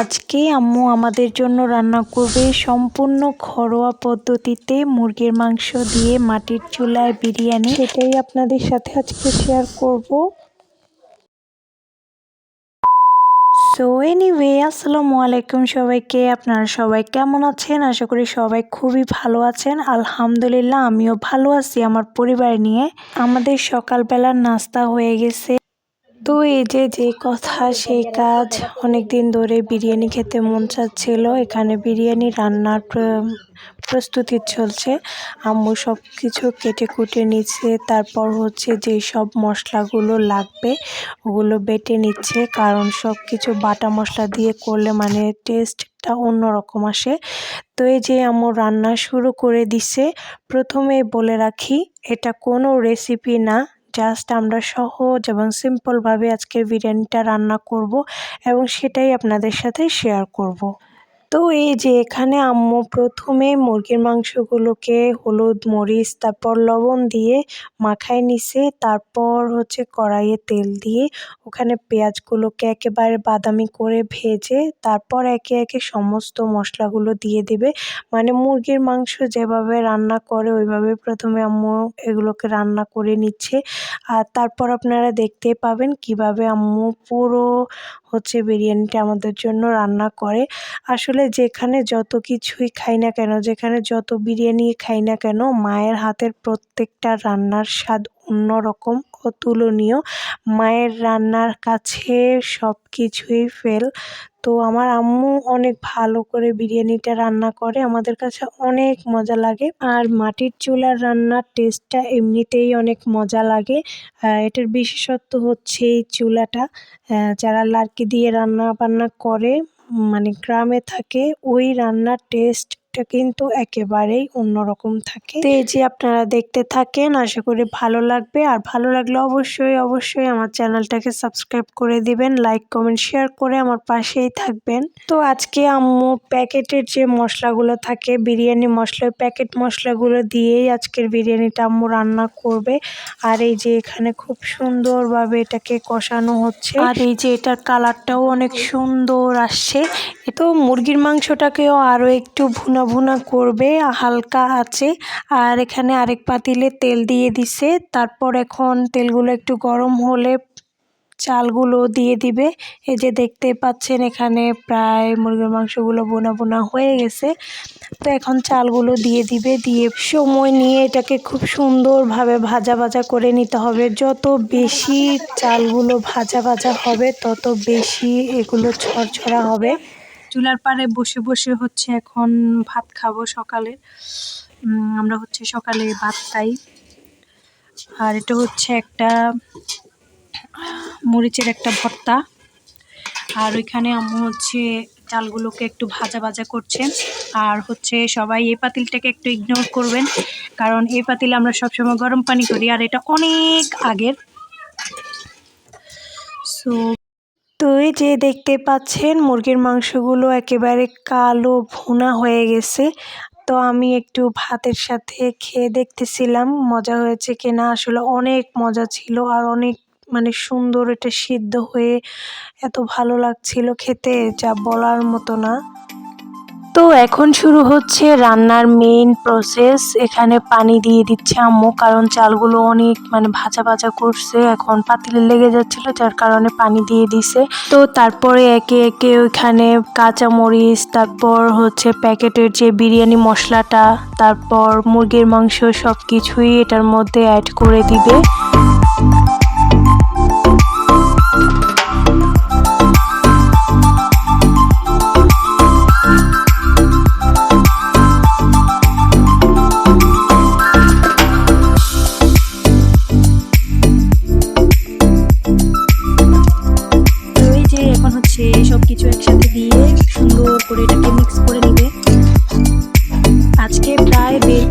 আজকে আম্মু আমাদের জন্য রান্না করবে সম্পূর্ণ ঘরোয়া পদ্ধতিতে মুরগির মাংস দিয়ে মাটির চুলায় বিরিয়ানি। সেটাই আপনাদের সাথে আজকে শেয়ার করব। সো এনিওয়ে আসসালামু আলাইকুম সবাইকে। আপনারা সবাই কেমন আছেন? আশা করি সবাই খুবই ভালো আছেন। আলহামদুলিল্লাহ, আমিও ভালো আছি আমার পরিবার নিয়ে। আমাদের সকালবেলার নাস্তা হয়ে গেছে। তো এই যে যে কথা, সেই কাজ অনেক দিন ধরে বিরিয়ানি খেতে মন চাচ্ছিল। এখানে বিরিয়ানি রান্নার প্রস্তুতি চলছে। আম্মু সব কিছু কেটে কুটে নিচ্ছে। তারপর হচ্ছে যে সব মশলাগুলো লাগবে, ওগুলো বেটে নিচ্ছে। কারণ সব কিছু বাটা মশলা দিয়ে করলে মানে টেস্টটা অন্যরকম আসে। তো এই যে আম্মু রান্না শুরু করে দিছে, প্রথমে বলে রাখি, এটা কোনো রেসিপি না। জাস্ট আমরা সহজ এবং সিম্পলভাবে আজকে বিরিয়ানিটা রান্না করব এবং সেটাই আপনাদের সাথে শেয়ার করব। তো এই যে এখানে আম্মু প্রথমে মুরগির মাংসগুলোকে হলুদ, মরিচ, তারপর লবণ দিয়ে মাখায় নিছে, তারপর হচ্ছে কড়াইয়ে তেল দিয়ে ওখানে পেঁয়াজগুলোকে একেবারে বাদামি করে ভেজে তারপর একে একে সমস্ত মশলাগুলো দিয়ে দেবে। মানে মুরগির মাংস যেভাবে রান্না করে ওইভাবে প্রথমে আম্মু এগুলোকে রান্না করে নিচ্ছে। আর তারপর আপনারা দেখতে পাবেন কীভাবে আম্মু পুরো হচ্ছে বিরিয়ানিটা আমাদের জন্য রান্না করে। আসলে যেখানে যত কিছুই খাই না কেন, যেখানে যত বিরিয়ানি খাই না কেন, মায়ের হাতের প্রত্যেকটা রান্নার স্বাদ অন্যরকম অতুলনীয়। মায়ের রান্নার কাছে সব কিছুই ফেল তো আমার আম্মু অনেক ভালো করে বিরিয়ানিটা রান্না করে, আমাদের কাছে অনেক মজা লাগে। আর মাটির চুলার রান্নার টেস্টটা এমনিতেই অনেক মজা লাগে। এটার বিশেষত্ব হচ্ছে এই চুলাটা। যারা লার্কি দিয়ে রান্না বান্না করে মানে গ্রামে থাকে, ওই রান্নার টেস্ট টেস্টটা কিন্তু একেবারেই অন্যরকম থাকে। তো এই যে আপনারা দেখতে থাকেন আশা করি ভালো লাগবে। আর ভালো লাগলে অবশ্যই অবশ্যই আমার চ্যানেলটাকে সাবস্ক্রাইব করে দিবেন লাইক কমেন্ট শেয়ার করে আমার পাশেই থাকবেন। তো আজকে আম্মু প্যাকেটের যে মশলাগুলো থাকে বিরিয়ানি মশলা প্যাকেট মশলাগুলো দিয়েই আজকের বিরিয়ানিটা আম্মু রান্না করবে। আর এই যে এখানে খুব সুন্দরভাবে এটাকে কষানো হচ্ছে। আর এই যে এটার কালারটাও অনেক সুন্দর আসছে। তো মুরগির মাংসটাকেও আরও একটু ভুনা ভুনা করবে, হালকা আছে। আর এখানে আরেক পাতিলে তেল দিয়ে দিছে। তারপর এখন তেলগুলো একটু গরম হলে চালগুলো দিয়ে দিবে। এই যে দেখতে পাচ্ছেন এখানে প্রায় মুরগির মাংসগুলো বোনা বোনা হয়ে গেছে। তো এখন চালগুলো দিয়ে দিবে। দিয়ে সময় নিয়ে এটাকে খুব সুন্দরভাবে ভাজা ভাজা করে নিতে হবে। যত বেশি চালগুলো ভাজা ভাজা হবে, তত বেশি এগুলো ছড়ছড়া হবে। চুলার পাড়ে বসে বসে হচ্ছে এখন ভাত খাব সকালে। আমরা হচ্ছে সকালে ভাত খাই। আর এটা হচ্ছে একটা মরিচের একটা ভর্তা। আর ওইখানে আম্মু হচ্ছে চালগুলোকে একটু ভাজা ভাজা করছেন আর হচ্ছে সবাই এই পাতিলটাকে একটু ইগনোর করবেন। কারণ এই পাতিলে আমরা সবসময় গরম পানি করি, আর এটা অনেক আগের। সো তো এই যে দেখতে পাচ্ছেন, মুরগির মাংসগুলো একেবারে কালো ভুনা হয়ে গেছে। তো আমি একটু ভাতের সাথে খেয়ে দেখতেছিলাম, মজা হয়েছে কিনা? আসলে অনেক মজা ছিল আর অনেক মানে সুন্দর এটা সিদ্ধ হয়ে এত ভালো লাগছিল খেতে, যা বলার মতো না। তো এখন শুরু হচ্ছে রান্নার মেইন প্রসেস এখানে পানি দিয়ে দিচ্ছে আম্মু, কারণ চালগুলো অনেক মানে ভাজা ভাজা করছে, এখন পাতিলে লেগে যাচ্ছিল, যার কারণে পানি দিয়ে দিছে। তো তারপরে একে একে ওইখানে কাঁচামরিচ, তারপর হচ্ছে প্যাকেটের যে বিরিয়ানি মশলাটা, তারপর মুরগির মাংস সব কিছুই এটার মধ্যে অ্যাড করে দিবে।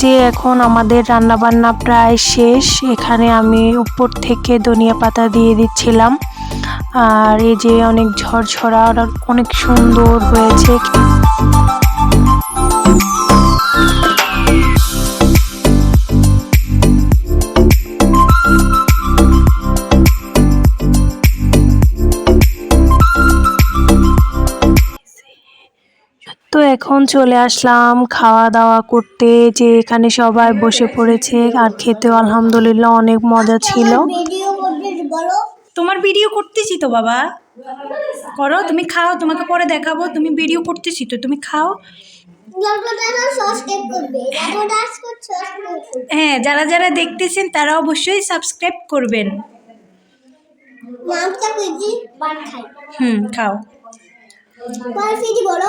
যে এখন আমাদের রান্নাবান্না প্রায় শেষ, এখানে আমি উপর থেকে ধনিয়া পাতা দিয়ে দিচ্ছিলাম। আর এই যে অনেক ঝরঝরা, অনেক সুন্দর হয়েছে। তো এখন চলে আসলাম খাওয়া দাওয়া করতে যে এখানে সবাই বসে পড়েছে আর খেতেও আলহামদুলিল্লাহ অনেক মজা ছিল। ভিডিও করবে বলো তোমার ভিডিও করতেছি তো বাবা। করো তুমি খাও তোমাকে পরে দেখাবো তুমি ভিডিও করতেছি তো তুমি খাও। হ্যাঁ যারা যারা দেখতেছেন তারা অবশ্যই সাবস্ক্রাইব করবেন। হুম খাও। বলো।